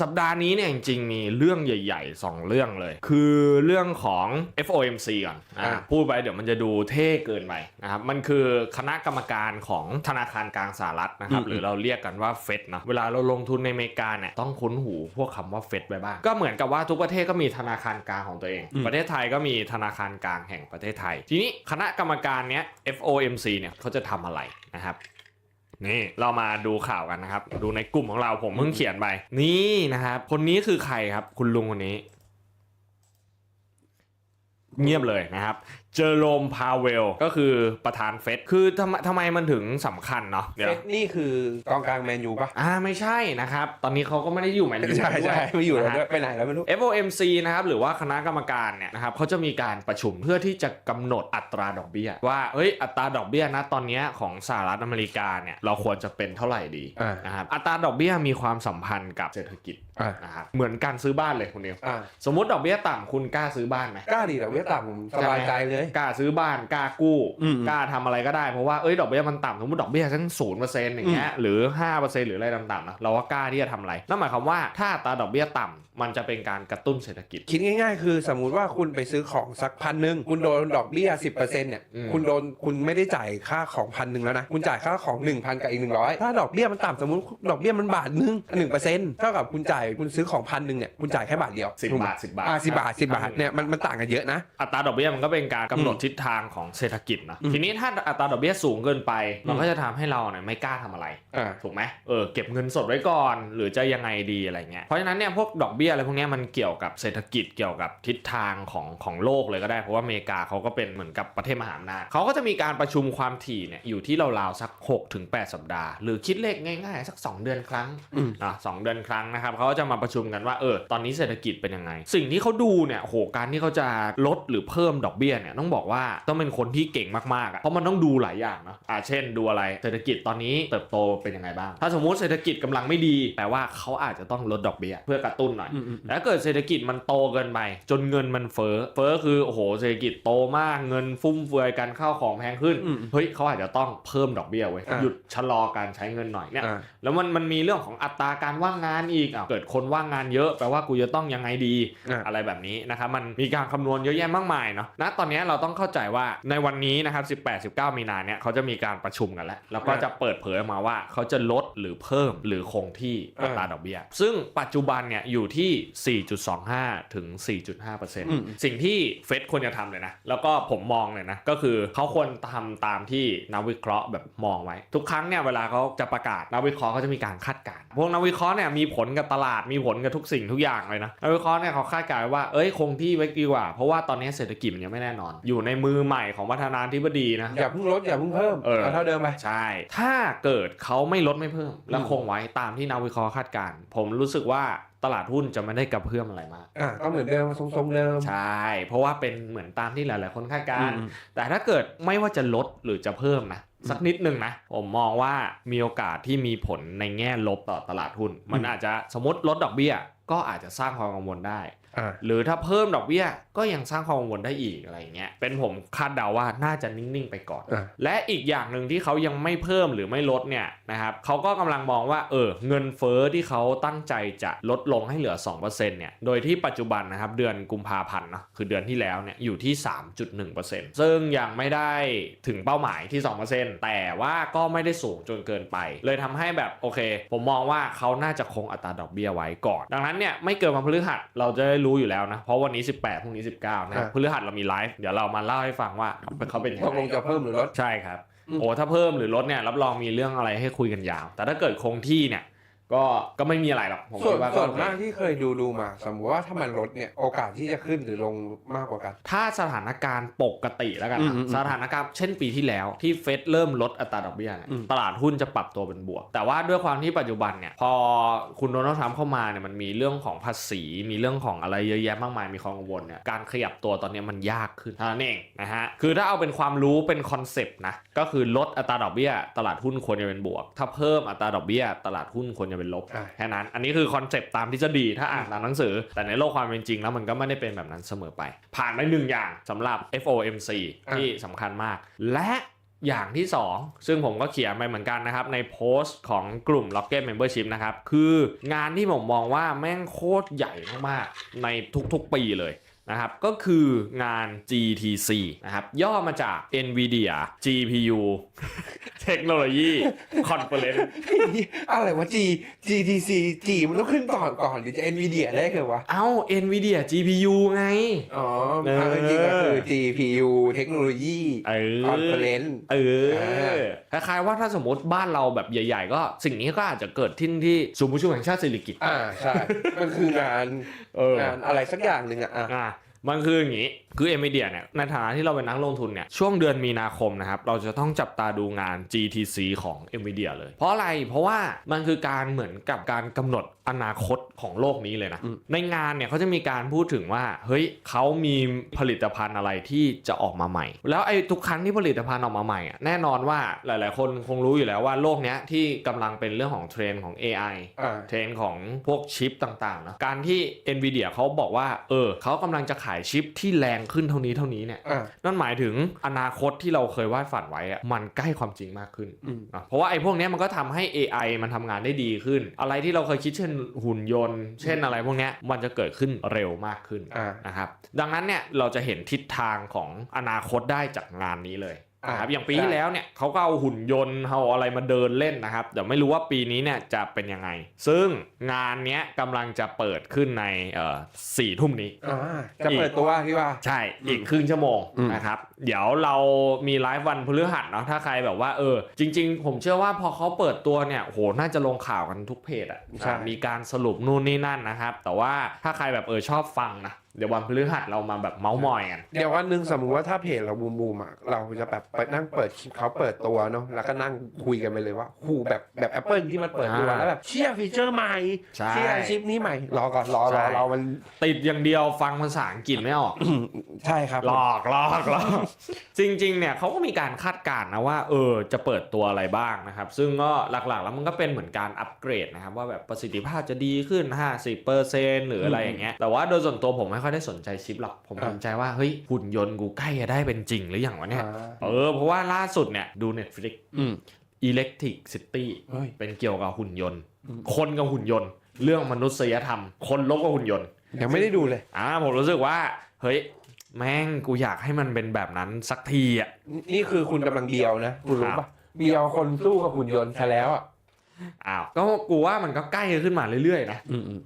สัปดาห์นี้เนี่ยจริงๆมีเรื่องใหญ่ๆ 2 เรื่องเลย คือเรื่องของ FOMC ก่อนอะอะพูดไปเดี๋ยวมันจะดูเท่เกินไปนะครับมันคือคณะกรรมการของธนาคารกลางสหรัฐนะครับหรือเราเรียกกันว่าเฟดเนาะเวลาเราลงทุนในอเมริกาเนี่ยต้องคุ้นหูพวกคำว่าเฟดไว้บ้างก็เหมือนกับว่าทุกประเทศก็มีธนาคารกลางของตัวเอง ประเทศไทยก็มีธนาคารกลางแห่งประเทศไทย ทีนี้คณะกรรมการเนี้ย FOMC เนี่ยเขาจะทำอะไรนะครับ นี่เรามาดูข่าวกันนะครับ ดูในกลุ่มของเราผมเพิ่งเขียนไป นี่นะครับคนนี้คือใครครับ คุณลุงคนนี้ เงียบเลยนะครับเจอโรมพาเวล ก็คือประธานเฟดคือทำไมทำไมมันถึงสำคัญเนาะเดี๋ยวเฟสนี่คือกองกลางแมนยูปะ อ่าไม่ใช่นะครับ ตอนนี้เขาก็ไม่ได้อยู่แมนยูใช่ด้วยใช่ไม่อยู่แล้วนะด้ฮะวยไปไหนแล้วไม่รู้ FOMC นะครับหรือว่าคณะกรรมการเนี่ยนะครับเขาจะมีการประชุมเพื่อที่จะกำหนดอัตราดอกเบี้ย ว่าเอ้ยอัตราดอกเบี้ยนะตอนเนี้ยของสหรัฐอเมริกาเนี่ยเราควรจะเป็นเท่าไหร่ดีอ่าน นะครับอัตราดอกเบี้ยมีความสัมพันธ์กับเศรษฐกิจอ่านะครับเหมือนการซื้อบ้านเลยคุณนิวอ่าสมมติดอกเบี้ยต่ำคุณกล้าซื้อบ้านไหม กล้าดีแต่เวียดนามผมสบายใจเลยกล้าซื้อบ้านกล้ากู้อืมกล้าทำอะไรก็ได้เพราะว่าเอ้ยดอกเบี้ยมันต่ำสมมติดอกเบี้ยทั้งศูนย์เปอร์เซ็นต์อย่างเงี้ยหรือห้าเปอร์เซ็นต์หรืออะไรต่ำๆนะเราก็กล้าที่จะทำอะไรนั่นหมายความว่าถ้าอัตราดอกเบี้ยต่ำมันจะเป็นการกระตุ้นเศรษฐกิจ คิดง่ายๆ คือสมมุติว่าคุณไปซื้อของสักพันหนึ่งคุณโดนดอกเบี้ยสิบเปอร์เซ็นต์เนี่ยอืมคุณโดนคุณไม่ได้จ่ายค่าของพันหนึ่งแล้วนะคุณจ่ายค่าของหนึ่งพันกับอีกหนึ่งร้อยถ้าดอกเบี้ยมันต่ำสมมติดอกเบี้ยมันบาทหนึงหนึ่งเปอร์เซ็นต์เท่ากับคุณจ่ายคุณซื้อของพันหนึ่งเนี่ยคุณจ่ายแค่บาทเดียวสิบบาทสิบบาทอ่าสิบบาทสิบบาทเนี่ยมันมันต่างกันเยอะนะอัตราดอกเบี้ยมันก็เป็นการกำหนดทิศทางของเศรษฐกิจนะอืมทีนี้ถ้าอัตราดอกเบี้ยสูงเกินไป มันอืมก็จะทำให้เราเนี่ยไม่กล้าทำอะไรอ่าถูกไหมเออเก็บเงินสดไว้ก่อน หรือจะยังไงดีอะไรเงี้ยเพราะฉะนั้นเนี่ยพวกดอกเบี้ยอะไรพวกเนี้ยมันเกี่ยวกับเศรษฐกิจเกี่ยวกับทิศทางของของโลกเลยก็ได้เพราะว่าอเมริกาเขาก็เป็นเหมือนกับประเทศมหาอำนาจเขาก็จะมีการประชุมความถี่เนี่ยอยู่ที่ราวๆสัก6ถึง8สัปดาห์ หรือคิดเลขง่ายๆ สัก 2 เดือนครั้งอืมอะสองเดือนครั้งนะครับเขาก็จะมาประชุมกันว่าเออตอนนี้เศรษฐกิจเป็นยังไง สิ่งที่เขาดูเนี่ยโหการที่เขาจะลดหรือเพิ่มดอกเบี้ยเนี่ยต้องบอกว่าต้องเป็นคนที่เก่งมากๆอะเพราะมันต้องดูหลายอย่างเนาะอ่าเช่น ดูอะไรเศรษฐกิจตอนนี้เติบโตเป็นยังไงบ้าง ถ้าสมมุติเศรษฐกิจกำลังไม่ดีแปลว่าเขาอาจจะต้องลดดอกเบี้ยเพื่อกระตุ้นหน่อยอืมอืมแต่ถ้าเกิดเศรษฐกิจมันโตเกินไปจนเงินมันเฟ้อเฟ้อคือโอ้โหเศรษฐกิจโตมากเงินฟุ่มเฟือยกันข้าวของแพงขึ้นอืมเฮ้ยเขาอาจจะต้องเพิ่มดอกเบี้ยไว้ยอ่าหยุดชะลอการใช้เงินหน่อยเนี่ยอ่าแล้วมันมันมีเรื่องของอัตราการว่างงานอีกอะเกิดคนว่างงานเยอะแปลว่ากูจะต้องยังไงดีอ่าอะไรแบบนี้นะครับมันมีการคำนวณเยอะแยะมากมายเนาะณตอนนี้เราต้องเข้าใจว่าในวันนี้นะครับ 18 19 มีนาเนี่ยเขาจะมีการประชุมกันแล้ว แล้วก็อ่าจะเปิดเผยออกมาว่าเขาจะลดหรือเพิ่มหรือคงที่อัตราดอกเบี้ย ซึ่งปัจจุบันเนี่ยอยู่ที่ 4.25 ถึง 4.5%สิ่งที่เฟดควรจะทำเลยนะ แล้วก็ผมมองเลยนะ ก็คือเขาควรทำตามที่นักวิเคราะห์แบบมองไว้ ทุกครั้งเนี่ยเวลาเขาจะประกาศนักวิเคราะห์เขาจะมีการคาดการณ์พวกนักวิเคราะห์เนี่ยมีผลกับตลาดมีผลกับทุกสิ่งทุกอย่างเลยนะนักวิเคราะห์เนี่ยเขาคาดการณ์ว่าเอ้ยคงที่ไว้ดีกว่า เพราะว่าตอนนี้เศรษฐกิจมันยังไม่แน่นอนอยู่ในมือใหม่ของประธานาธิบดีนะ อย่าเพิ่งลดอย่าเพิ่งเพิ่มเออเอาเท่าเดิมไป ใช่ ถ้าเกิดเขาไม่ลดไม่เพิ่ม แล้วอืมคงไว้ตามที่นักวิเคราะห์คาดการณ์ผมรู้สึกว่าตลาดหุ้นจะไม่ได้กระเพื่อมอะไรมาก อ่าก็เหมือนเดิมทรงๆเดิม ใช่ เพราะว่าเป็นเหมือนตามที่หลาย ๆ คนคาดการณ์อืม แต่ถ้าเกิดไม่ว่าจะลดหรือจะเพิ่มนะ สักนิดหนึ่งนะ ผมมองว่ามีโอกาสที่มีผลในแง่ลบต่อตลาดหุ้น มันอาจจะสมมติลดดอกเบี้ย ก็อาจจะสร้างความกังวลได้อ่า หรือถ้าเพิ่มดอกเบี้ยก็ยังสร้างความกังวลได้อีกอะไรอย่างเงี้ยเป็นผมคาดเดาว่าน่าจะนิ่งๆไปก่อนอ่าและอีกอย่างหนึ่งที่เขายังไม่เพิ่มหรือไม่ลดเนี่ยนะครับเขาก็กำลังมองว่าเออเงินเฟ้อที่เขาตั้งใจจะลดลงให้เหลือ2%เนี่ยโดยที่ปัจจุบันนะครับเดือนกุมภาพันธ์เนอะคือเดือนที่แล้วเนี่ยอยู่ที่ 3.1%ซึ่งยังไม่ได้ถึงเป้าหมายที่ 2%แต่ว่าก็ไม่ได้สูงจนเกินไป เลยทำให้แบบโอเค ผมมองว่าเขาน่าจะคงอัตราดอกเบี้ยไว้ก่อน ดังนั้นเนี่ยไม่เกินวันพฤหัสเราจะได้รู้อยู่แล้วนะ เพราะวันนี้ 18พรุ่งนี้ 19นะครับอ่าพฤหัสเรามีไลฟ์เดี๋ยวเรามาเล่าให้ฟังว่าเขาเป็นยังตกลไงงจะเพิ่มหรือลด ใช่ครับอืมโอ้ถ้าเพิ่มหรือลดเนี่ยรับรองมีเรื่องอะไรให้คุยกันยาว แต่ถ้าเกิดคงที่เนี่ย ก็ก็ไม่มีอะไรหรอกผมส่วคินดว่าส่วนโอเคมากที่เคยดูดูมา สมมติว่าถ้ามันลดเนี่ยโอกาสที่จะขึ้นหรือลงมากกว่ากัน ถ้าสถานการณ์ปกติแล้วกันนะอืมอืมอืมสถานการณ์เช่นปีที่แล้วที่เฟดเริ่มลดอัตราดอกเบี้ยเนี่ยอืม ตลาดหุ้นจะปรับตัวเป็นบวก แต่ว่าด้วยความที่ปัจจุบันเนี่ยพอคุณโดนัลด์ทรัมป์เข้ามาเนี่ยมันมีเรื่องของภาษี มีเรื่องของอะไรเยอะแยะมากมายมีความกังวลเนี่ยการขยับตัวตอนนี้มันยากขึ้นเท่านั้นเองนะฮะคือถ้าเอาเป็นความรู้เป็นคอนเซปต์นะก็คือลดอัตราดอกเบี้ย ตลาดหุ้นควรจะเป็นบวก ถ้าเพิ่มอัตราดอกเบี้ย ตลาดหุ้นควรจะเป็นลบอ่าแค่นั้น อันนี้คือคอนเซปต์ตามทฤษฎีถ้าอ่านตามหนังสือ แต่ในโลกความเป็นจริงแล้วมันก็ไม่ได้เป็นแบบนั้นเสมอไป ผ่านไปหนึ่งอย่างสำหรับ FOMC ที่สำคัญมาก และอย่างที่ 2 ซึ่งผมก็เขียนไปเหมือนกันนะครับ ในโพสต์ของกลุ่ม Rocket Membership นะครับ คืองานที่ผมมองว่าแม่งโคตรใหญ่มากๆในทุกๆปีเลย นะครับก็คืองาน GTC นะครับย่อมาจาก NVIDIA GPU Technology Conference อะไรวะ G GTC G มันต้องขึ้นก่อนก่อนหรือจะ Nvidia ได้คือวะ เอ้า NVIDIA GPU ไง อ๋อเออทางจริงก็คือ GPU เทคโนโลยีเออคอนเฟอเรนซ์เอออ่าคล้ายๆว่าถ้าสมมติบ้านเราแบบใหญ่ๆ ก็สิ่งนี้ก็อาจจะเกิดที่ที่ศูนย์ประชุมแห่งชาติสิริกิติ์อ่าใช่ มันคืองานเอองานอะไรสักอย่างหนึ่งอะอะอะ มันคืออย่างนี้คือ NVIDIA เนี่ยในฐานะที่เราเป็นนักลงทุนเนี่ยช่วงเดือนมีนาคมนะครับเราจะต้องจับตาดูงาน GTC ของ NVIDIA เลย เพราะอะไรเพราะว่ามันคือการเหมือนกับการกำหนดอนาคตของโลกนี้เลยนะอืมในงานเนี่ยเขาจะมีการพูดถึงว่า เฮ้ยเขามีผลิตภัณฑ์อะไรที่จะออกมาใหม่ แล้วไอ้ทุกครั้งที่ผลิตภัณฑ์ออกมาใหม่อะแน่นอนว่าหลาย ๆ คนคงรู้อยู่แล้วว่าโลกเนี้ยที่กำลังเป็นเรื่องของเทรนด์ของ AI อ่าเทรนด์ของพวกชิปต่างๆนะการที่ NVIDIA เขาบอกว่าเออเขากำลังจะขายชิปที่แรงขึ้นเท่านี้เท่านี้เนี่ยอ่านั่นหมายถึงอนาคตที่เราเคยวาดฝันไว้อะมันใกล้ความจริงมากขึ้นอืมนะเพราะว่าไอ้พวกเนี้ยมันก็ทำให้ AI มันทำงานได้ดีขึ้น อะไรที่เราเคยคิดเช่นหุ่นยนต์ เช่นอะไรพวกเนี้ยมันจะเกิดขึ้นเร็วมากขึ้นอ่านะครับดังนั้นเนี่ยเราจะเห็นทิศทางของอนาคตได้จากงานนี้เลยอ่า นะครับอย่างปีใช่ที่แล้วเนี่ยเขาก็เอาหุ่นยนต์เอาอะไรมาเดินเล่นนะครับแต่ไม่รู้ว่าปีนี้เนี่ยจะเป็นยังไง ซึ่งงานเนี้ยกำลังจะเปิดขึ้นในเอ่อสี่ทุ่มนี้ อ่าจะเปิดตัวพี่ว่า ใช่อีกครึ่งชั่วโมงอืม นะครับ เดี๋ยวเรามีไลฟ์วันพฤหัสเนาะถ้าใครแบบว่าเออ จริง ๆ ผมเชื่อว่าพอเขาเปิดตัวเนี่ยโหน่าจะลงข่าวกันทุกเพจอะใช่อะมีการสรุปนู่นนี่นั่นนะครับ แต่ว่าถ้าใครแบบเออชอบฟังนะ เดี๋ยววันพฤหัสเรามาแบบเมาส์มอยกัน เดี๋ยววันหนึ่งสมมติว่าถ้าเพจเราบูมบูมอะเราจะแบบไปนั่งเปิดคลิปเขาเปิดตัวเนาะแล้วก็นั่งคุยกันไปเลยว่าหูแบบแบบ Apple ที่มันเปิดตัวอ่าแล้วแบบเชี่ยฟีเจอร์ใหม่ใช่ เชี่ยชิปนี้ใหม่ รอก่อนรอใช่รอรอมัน ติดอย่างเดียวฟังภาษาอังกฤษไม่ออก ใช่ครับ หลอกหลอกหลอกจริงๆเนี่ยเขาก็มีการคาดการณ์นะว่าเออจะเปิดตัวอะไรบ้างนะครับ ซึ่งก็หลักๆแล้วมันก็เป็นเหมือนการอัปเกรดนะครับ ว่าแบบประสิทธิภาพจะดีขึ้น 50%หรืออะไรอย่างเงี้ยแต่ว่าโดยส่วนตัวผมไม่ค่อยได้สนใจชิปหรอก ผมอ่าสนใจว่าเฮ้ยหุ่นยนต์กูใกล้จะได้เป็นจริงหรือยังวะเนี่ยอ่าเออ เพราะว่าล่าสุดเนี่ยดู Netflix อืม Electric City เฮ้ยเป็นเกี่ยวกับหุ่นยนต์อืมคนกับหุ่นยนต์ เรื่องมนุษยธรรม คนลบกับหุ่นยนต์ ยังไม่ได้ดูเลย อ่าผมรู้สึกว่า เฮ้ย แม่งกูอยากให้มันเป็นแบบนั้นสักทีอะ นี่นี่คือคุณกำลังเบียวนะ คุณรู้ครัปะบเบียวคนสู้กับหุ่นยนต์ซะแล้วอะอ้าวก็กูว่ามันก็ใกล้ขึ้นมาเรื่อยๆนะอืมอืม